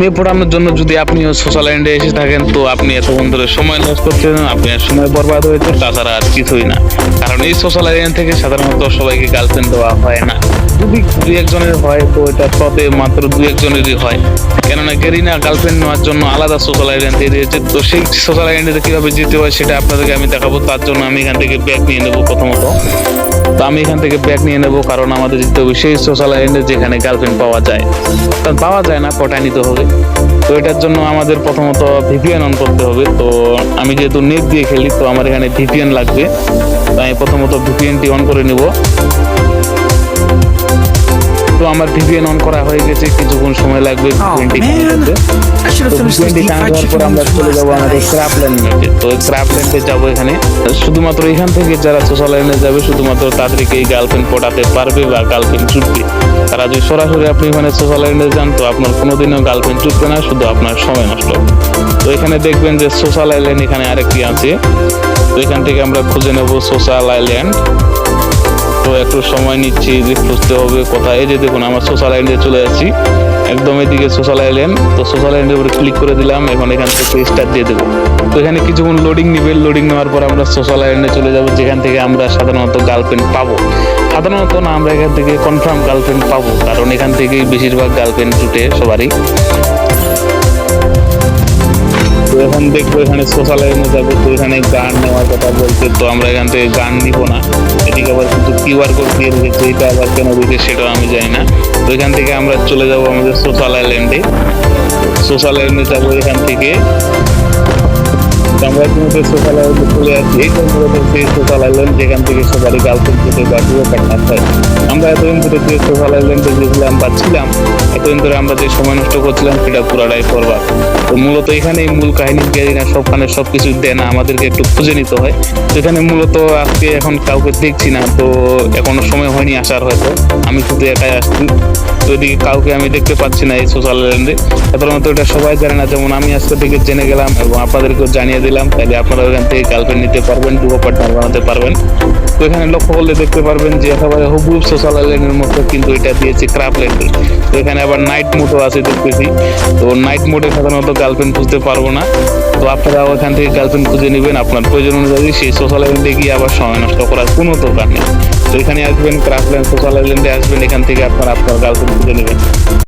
মেয়ে পড়ানোর জন্য যদি আপনি সোশ্যাল এন্ডে এসে থাকেন, তো আপনি এতক্ষণ ধরে সময় লস করছেন আপনার সময় বরবাদ হয়েছে তাছাড়া আর কিছুই না। কারণ এই সোশ্যাল আইল্যান্ড থেকে সাধারণত সবাইকে গার্লফ্রেন্ড দেওয়া হয় না। যদি দুই একজনের হয়, তো এটা শতে মাত্র দুই একজনেরই হয়। কেননা গেরিনা গার্লফ্রেন্ড নেওয়ার জন্য আলাদা সোশ্যাল আইল্যান্ড দিয়েছে তো সেই সোশ্যাল আইল্যান্ডে কীভাবে যেতে হয় সেটা আপনাদেরকে আমি দেখাবো, তার জন্য আমি এখান থেকে ব্যাগ নিয়ে নেব প্রথমত। তো আমি এখান থেকে ব্যাগ নিয়ে নেব, কারণ আমাদের যেতে হবে সেই সোশ্যাল আইল্যান্ডে যেখানে গার্লফ্রেন্ড পাওয়া যায়। কারণ পাওয়া যায় না, পটায় নিতে হবে। তো এটার জন্য আমাদের প্রথমত ভিপিএন অন করতে হবে। তো আমি যেহেতু নেট দিয়ে খেলি, তো আমার এখানে ভিপিএন লাগবে। তো আমি প্রথমত ভিপিএনটি অন করে নেব। তো আমার ভিপিএন অন করা হয়ে গেছে কিছুক্ষণ সময় লাগবে Oh কানেক্ট হওয়ার পর আমরা চলে যাব আমাদের যাব এখানে। শুধুমাত্র এখান থেকে যারা সোশ্যাল যাবে শুধুমাত্র তাদেরকে এই গার্লফ্রেন্ড পটাতে পারবে বা গার্লফ্রেন্ড জুটবে তারা যদি সরাসরি আপনি এখানে সোশ্যাল লাইনে যান তো আপনার কোনোদিনও গার্লফ্রেন্ড জুটবে না শুধু আপনার সময় নষ্ট তো এখানে দেখবেন যে সোশ্যাল আইল্যান্ড এখানে আরেকটি আছে। তো এখান থেকে আমরা খুঁজে নেব সোশ্যাল আইল্যান্ড তো একটু সময় নিচ্ছি যে খুঁজতে হবে কোথায়? এই যে দেখুন, আমার সোশ্যাল আইল্যান্ডে চলে যাচ্ছি একদম এদিকে সোশ্যাল আইল্যান্ড তো সোশ্যাল আইল্যান্ডের উপরে ক্লিক করে দিলাম, এখন এখান থেকে স্টার্ট দিয়ে দেবো। তো এখানে কিছুক্ষণ লোডিং নিবে লোডিং নেওয়ার পর আমরা সোশ্যাল আইল্যান্ডে চলে যাব, যেখান থেকে আমরা সাধারণত গার্লফ্রেন্ড পাবো। সাধারণত না, আমরা এখান থেকে কনফার্ম গার্লফ্রেন্ড পাবো, কারণ এখান থেকেই বেশিরভাগ গার্লফ্রেন্ড জুটে সবারই। তো এখন দেখব এখানে সোশ্যাল লাইনে যাব তো এখানে গান নেওয়ার কথা বলছে, তো আমরা এখান থেকে গান নিব না। এটিকে আবার কিন্তু কিউআর কোড দিয়ে রেখেছে, এটা আবার কেন দিতে সেটাও আমি জানি না। তো এখান থেকে আমরা চলে যাব আমাদের সোশ্যাল আইল্যান্ডে সোশ্যাল আইল্যান্ডে যাব এখান থেকে। আমরা কিন্তু সোশ্যাল আইল্যান্ডে চলে আসছি এই মূলত সেই সোশ্যাল আইল্যান্ড যেখান থেকে সবারই গার্লফ্রেন্ড থেকে বা ডুয়ো পার্টনার হয়, আমরা এতদিন ধরে যে সোশ্যাল আইল্যান্ডে গেছিলাম বা ছিলাম, এতদিন ধরে আমরা যে সময় নষ্ট করছিলাম, সেটা পুরাটাই করবার তো মূলত এখানেই মূল কাহিনী গেরিনা সবখানে সবকিছু দেয় না আমাদেরকে একটু খুঁজে নিতে হয়। তো এখানে মূলত আজকে এখন কাউকে দেখছি না, তো এখনও সময় হয়নি আসার হয়তো। আমি শুধু একাই আসছি। তো এদিকে কাউকে আমি দেখতে পাচ্ছি না এই সোশ্যাল আইল্যান্ডে সাধারণত এটা সবাই জানে না, যেমন আমি আজকে থেকে জেনে গেলাম এবং আপনাদেরকেও জানিয়ে দিলাম। তাহলে আপনারা ওখান থেকে গার্লফ্রেন্ড নিতে পারবেন ডুবো পার্টনার বানাতে পারবেন। তো এখানে লক্ষ্য করলে দেখতে পারবেন যে একেবারে হুবুব সোশ্যাল আইল্যান্ডের মতো কিন্তু এটা দিয়েছে ক্রাফ ক্রাফল্যান্ডে তো এখানে আবার নাইট মোডও আছে দেখতেছি। তো নাইট মোডে সাধারণত গার্লফ্রেন্ড খুঁজতে পারব না। তো আপনারা ওখান থেকে গার্লফ্রেন্ড খুঁজে নেবেন, আপনার প্রয়োজন অনুযায়ী সেই সোশ্যাল আইল্যান্ডে গিয়ে আবার সময় নষ্ট করার কোনো দরকার নেই। তো এখানে আসবেন ক্রাফল্যান্ড সোশ্যাল আইল্যান্ডে আসবেন, এখান থেকে আপনারা আপনার গার্লফ্রেন্ড খুঁজে নেবেন।